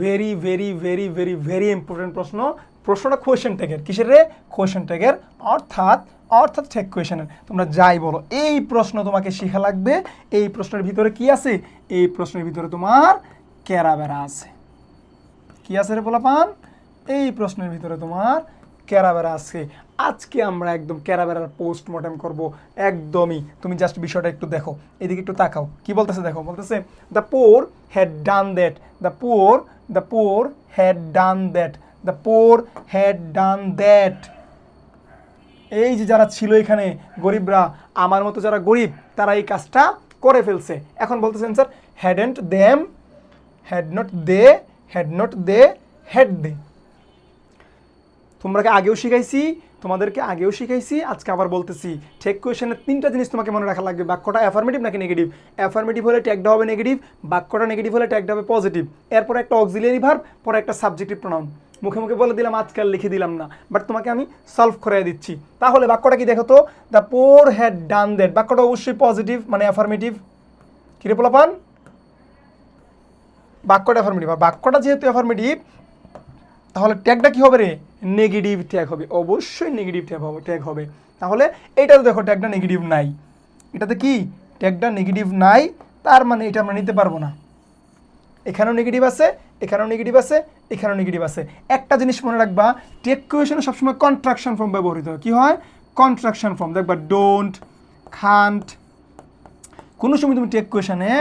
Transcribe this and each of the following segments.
Very very very very very important প্রশ্ন। প্রশ্নটা question ট্যাগের কিসের রে? কোয়েশন ট্যাগের অর্থাৎ অর্থাৎ ঠেক কোয়েশনের তোমরা যাই বলো, এই প্রশ্ন তোমাকে শেখা লাগবে। এই প্রশ্নের ভিতরে কি আছে? এই প্রশ্নের ভিতরে তোমার ক্যারাবেরা আছে। কি আছে রে পোলাপান? এই প্রশ্নের ভিতরে তোমার ক্যারাবেরা আছে। আজকে আমরা একদম ক্যারাবেরার পোস্টমর্টম করব। একদমই। তুমি জাস্ট বিষয়টা একটু দেখো। এদিকে একটু তাকাও। কি বলতেছে দেখো? বলতেছে the poor had done that the poor the poor had done that. The poor had done that. এই যে যারা ছিল এখানে গরিবরা, আমার মতো যারা গরিব, তারা এই কাজটা করে ফেলছে। এখন বলতেছেন, sir hadn't them had not they had not they had they তোমরাকে আগেও শিখাইছি? তোমাদেরকে আগেও শিখাইছি, আজকে আবার বলতেছি। ঠেক কোয়েশনের তিনটা জিনিস তোমাকে মনে রাখা লাগবে। বাক্যটা অ্যাফার্মেটিভ নাকি নেগেটিভ অ্যাফার্মেটিভ হলে ট্যাগটা হবে নেগেটিভ বাক্যটা নেগেটিভ হলে ট্যাগটা হবে পজিটিভ এরপর একটা অক্সিলিয়ারি ভার্ব পরে একটা সাবজেক্টিভ প্রনাউন মুখে মুখে বলে দিলাম আজকাল লিখে দিলাম না। বাট তোমাকে আমি সলভ করে দিচ্ছি। তাহলে বাক্যটা কি দেখো তো? The poor had done that বাক্যটা অবশ্যই পজিটিভ মানে অ্যাফার্মেটিভ কিরে পোলাপান? বাক্যটা অ্যাফার্মেটিভ আর বাক্যটা যেহেতু অ্যাফার্মেটিভ তাহলে ট্যাগটা কি হবে রে? নেগেটিভ ট্যাগ হবে। অবশ্যই নেগেটিভ ট্যাগ হবে ট্যাগ হবে। তাহলে এইটাতে দেখো ট্যাগটা নেগেটিভ নাই। এটাতে কি? ট্যাগটা নেগেটিভ নাই, তার মানে এটা আমরা নিতে পারব না। এখানেও নেগেটিভ আছে, এখানেও নেগেটিভ আছে, এখানেও নেগেটিভ আছে। একটা জিনিস মনে রাখবা টেক কোয়েশনে সবসময় কন্ট্রাকশন ফর্ম ব্যবহৃত হয়। কী হয়? কন্ট্রাকশন ফর্ম দেখবা ডোন্ট খান্ট কোনো সময় তুমি টেক কোয়েশনে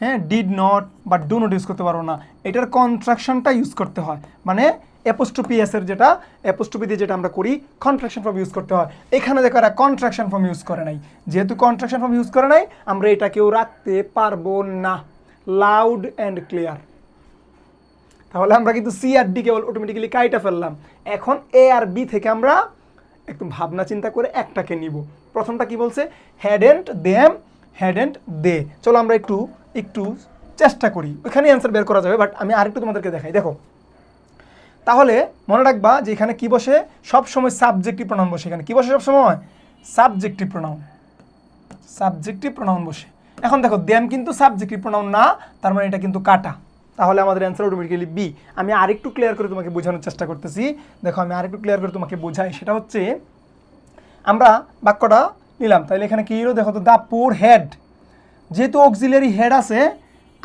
হ্যাঁ ডিড নট বা ডো নট ইউজ করতে পারো না। এটার কন্ট্রাকশনটা ইউজ করতে হয়। মানে অ্যাপোস্টোপি এর যেটা অ্যাপোস্টোপি দিয়ে যেটা আমরা করি কন্ট্রাকশন ফর্ম ইউজ করতে হয়। এখানে দেখো এরা কন্ট্রাকশন ফর্ম ইউজ করে নাই। যেহেতু কন্ট্রাকশন ফর্ম ইউজ করে নাই, আমরা এটাকেও রাখতে পারব না। লাউড অ্যান্ড ক্লিয়ার তাহলে আমরা কিন্তু সি আর ডি কেবল অটোমেটিক্যালি কাইটা ফেললাম। এখন এ আর বি থেকে আমরা একটু ভাবনা চিন্তা করে একটাকে নিব। প্রথমটা কি বলছে? হ্যাডেন্ট দেম হ্যাডেন্ট দে চলো আমরা একটু একটু চেষ্টা করি। ওইখানে অ্যান্সার বের করা যাবে বাট আমি আরেকটু তোমাদেরকে দেখাই। দেখো তাহলে মনে রাখবা যে এখানে কি বসে? সব সময় সাবজেক্টিভ প্রোনাউন বসে। এখানে কি বসে সব সময় সাবজেক্টিভ প্রোনাউন সাবজেক্টিভ প্রোনাউন বসে। এখন দেখো দেম কিন্তু সাবজেক্টিভ প্রোনাউন না, তার মানে এটা কিন্তু কাটা। তাহলে আমাদের অ্যান্সার অটোমেটিক্যালি বি আমি আরেকটু ক্লিয়ার করে তোমাকে বোঝানোর চেষ্টা করতেছি। দেখো, আমি আরেকটু ক্লিয়ার করে তোমাকে বোঝাই। সেটা হচ্ছে, আমরা বাক্যটা নিলাম। তাহলে এখানে কি হলো? দেখো তো দ্য পোর হেড যেহেতু অক্সিলিয়ারি হেড আছে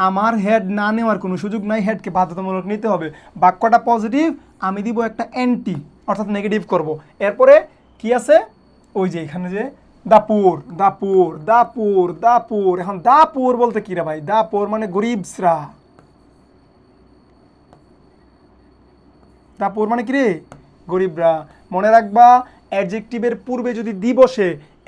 আমার হেড না নেওয়ার কোনো সুযোগ নাই হেডকে বাধ্যতামূলক নিতে হবে। বাক্যটা পজিটিভ আমি দিব একটা অ্যান্টি অর্থাৎ নেগেটিভ করব। এরপরে কি আছে? ওই যে এখানে যে দাপুর দাপুর দাপুর দাপুর। এখন দাপুর বলতে কি রে ভাই? দাপুর মানে গরিবসরা দাপুর মানে কি রে? গরিবরা। মনে রাখবা অ্যাডজেক্টিভের পূর্বে যদি দি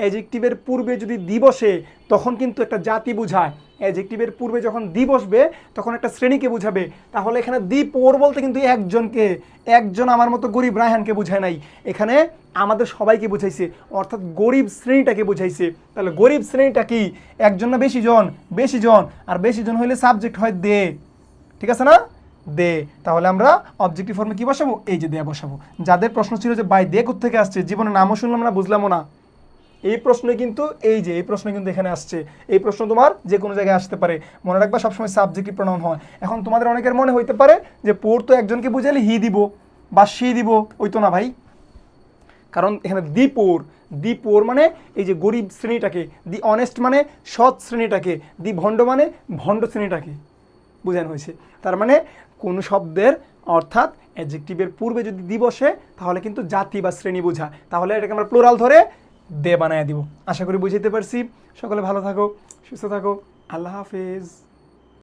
বসে অ্যাডজেক্টিভের পূর্বে যদি দি বসে তখন কিন্তু একটা জাতি বোঝায়। অ্যাডজেক্টিভের পূর্বে যখন দি বসবে তখন একটা শ্রেণীকে বুঝাবে। তাহলে এখানে দি পোর বলতে কিন্তু একজনকে, একজন আমার মতো গরিব রায়হানকে বুঝায় নাই। এখানে আমাদের সবাইকে বুঝাইছে, অর্থাৎ গরিব শ্রেণীটাকে বুঝাইছে। তাহলে গরিব শ্রেণীটা কি? একজন না বেশি জন? বেশি জন। আর বেশি জন হইলে সাবজেক্ট হয় দে। ঠিক আছে না? দে। তাহলে আমরা অবজেক্টিভ ফর্মে কি বসাবো? এই যে দেয়া বসাবো। যাদের প্রশ্ন ছিল যে বাই দে থেকে আসছে? জীবনে নামও শুনলাম না, বুঝলামও না। এই প্রশ্নে কিন্তু এই যে, এই প্রশ্ন কিন্তু এখানে আসছে। এই প্রশ্ন তোমার যে কোনো জায়গায় আসতে পারে। মনে রাখবা সবসময় সাবজেক্টিভ প্রণয়ন হয়। এখন তোমাদের অনেকের মনে হইতে পারে যে পোর তো একজনকে বুঝালে হি দিব বা সি দিব ওই তো না ভাই? কারণ এখানে দ্বীপোর দ্বীপোর মানে এই যে গরিব শ্রেণীটাকে, দি অনেস্ট মানে সৎ শ্রেণীটাকে, দি ভণ্ড মানে ভণ্ড শ্রেণীটাকে বোঝানো হয়েছে। তার মানে কোন শব্দের অর্থাৎ অ্যাডজেক্টিভের পূর্বে যদি দিবসে তাহলে কিন্তু জাতি বা শ্রেণি বোঝা। তাহলে এটাকে আমরা প্লোরাল ধরে দে বানায় দিব। আশা করি বুঝাইতে পারছি। সকলে ভালো থাকো সুস্থ থাকো। আল্লাহ হাফেজ।